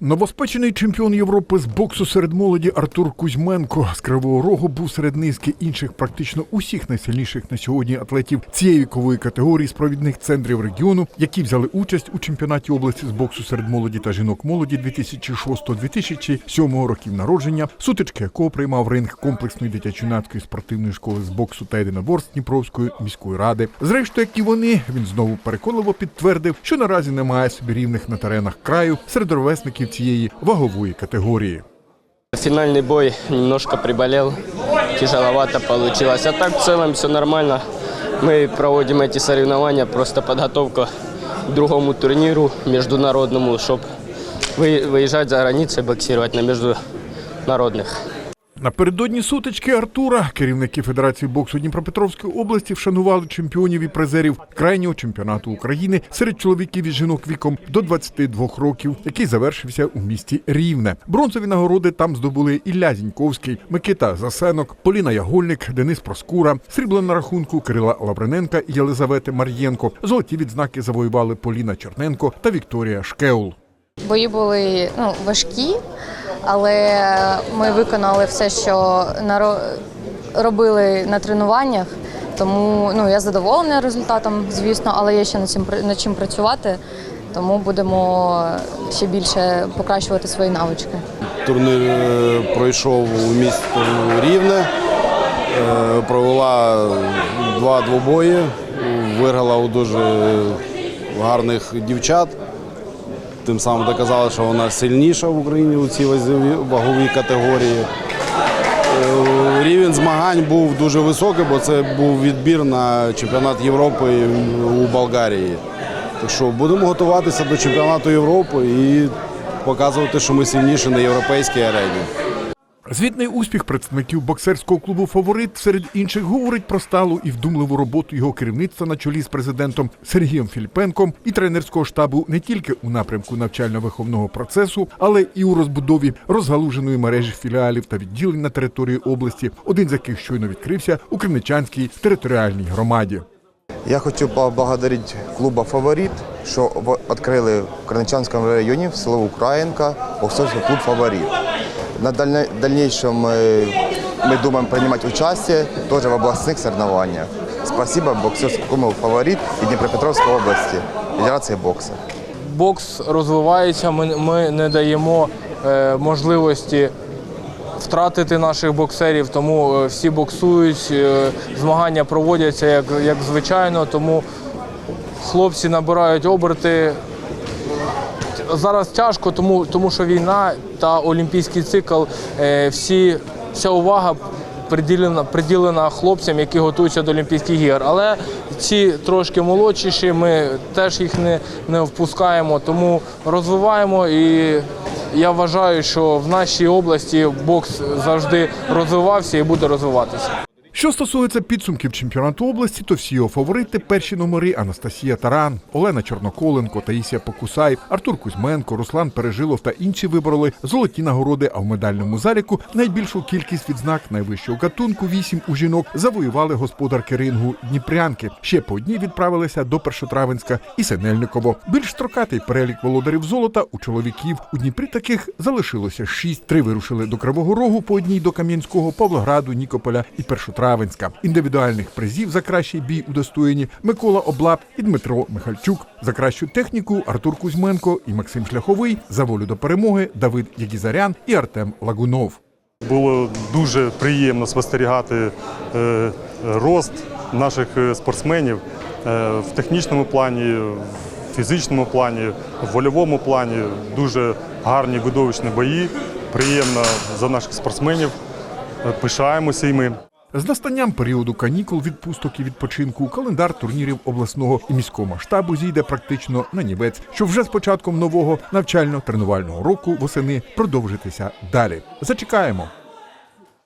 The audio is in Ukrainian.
Новоспечений чемпіон Європи з боксу серед молоді Артур Кузьменко з Кривого Рогу був серед низки інших практично усіх найсильніших на сьогодні атлетів цієї вікової категорії з провідних центрів регіону, які взяли участь у чемпіонаті області з боксу серед молоді та жінок молоді 2006-2007 років народження, сутички якого приймав ринг комплексної дитячо-юнацької спортивної школи з боксу та єдиноборств Дніпровської міської ради. Зрештою, як і вони, він знову переконливо підтвердив, що наразі немає собі рівних на теренах краю серед ровесників цієї вагової категорії. Финальный бой немножко приболел, тяжеловато получилось. А так в целом все нормально. Мы проводим эти соревнования, просто подготовка к другому турниру международному, чтобы выезжать за границей, боксировать на международных. Напередодні сутички Артура керівники Федерації боксу Дніпропетровської області вшанували чемпіонів і призерів крайнього чемпіонату України серед чоловіків і жінок віком до 22 років, який завершився у місті Рівне. Бронзові нагороди там здобули Ілля Зіньковський, Микита Засенок, Поліна Ягольник, Денис Проскура, срібло на рахунку Кирила Лавриненка і Єлизавети Мар'єнко. Золоті відзнаки завоювали Поліна Черненко та Вікторія Шкеул. Бої були ну, важкі, але ми виконали все, що робили на тренуваннях. Тому ну, я задоволена результатом, звісно, але є ще над чим, над чим працювати. Тому будемо ще більше покращувати свої навички. Турнір е, пройшов у місто Рівне, Е, провела два двобої, виграла у дуже гарних дівчат. Тим самим доказала, що вона сильніша в Україні у цій ваговій категорії. Е, Рівень змагань був дуже високий, бо це був відбір на чемпіонат Європи у Болгарії. Так що будемо готуватися до чемпіонату Європи і показувати, що ми сильніші на європейській арені. Звітний успіх представників боксерського клубу Фаворит серед інших говорить про сталу і вдумливу роботу його керівництва на чолі з президентом Сергієм Філіпенком і тренерського штабу не тільки у напрямку навчально-виховного процесу, але і у розбудові розгалуженої мережі філіалів та відділень на території області, один з яких щойно відкрився у Кременчанській територіальній громаді. Я хочу поблагодарить клуба «Фаворит», что в- открыли в Корничанском районе в село Украинка боксерский клуб «Фаворит» На дальне- дальнейшем э, мы думаем принимать участие тоже в областных соревнованиях. Спасибо боксерскому клубу «Фаворит» и Днепропетровской области, Федерации бокса. бокс розвивається, ми, ми не даємо е, можливості втратити наших боксерів, тому е, всі боксують, е, змагання проводяться як, як звичайно, тому хлопці набирають оберти. Зараз тяжко, тому, тому що війна та олімпійський цикл, е, всі, вся увага приділена, приділена хлопцям, які готуються до Олімпійських ігор. Але ці трошки молодшіші, ми теж їх не, не впускаємо, тому розвиваємо і я вважаю, що в нашій області бокс завжди розвивався і буде розвиватися. Що стосується підсумків чемпіонату області, то всі його фаворити перші номери Анастасія Таран, Олена Чорноколенко, Таїсія Покусай, Артур Кузьменко, Руслан Пережилов та інші вибороли золоті нагороди. А в медальному заліку найбільшу кількість відзнак найвищого гатунку вісім у жінок завоювали господарки рингу Дніпрянки. Ще по одній відправилися до Першотравенська і Синельниково. Більш строкатий перелік володарів золота у чоловіків у Дніпрі таких залишилося шість. Три вирушили до Кривого Рогу, по одній до Кам'янського, Павлограду, Нікополя і Першотравенська. Індивідуальних призів за кращий бій удостоєні Микола Облап і Дмитро Михальчук. За кращу техніку Артур Кузьменко і Максим Шляховий. За волю до перемоги Давид Ягізарян і Артем Лагунов. Було дуже приємно спостерігати е, рост наших е, спортсменів е, в технічному плані, в фізичному плані, в вольовому плані. Дуже гарні видовищні бої. Приємно за наших спортсменів. Пишаємося і ми. З настанням періоду канікул, відпусток і відпочинку календар турнірів обласного і міського масштабу зійде практично на нівець, що вже з початком нового навчально-тренувального року восени продовжитися далі. Зачекаємо.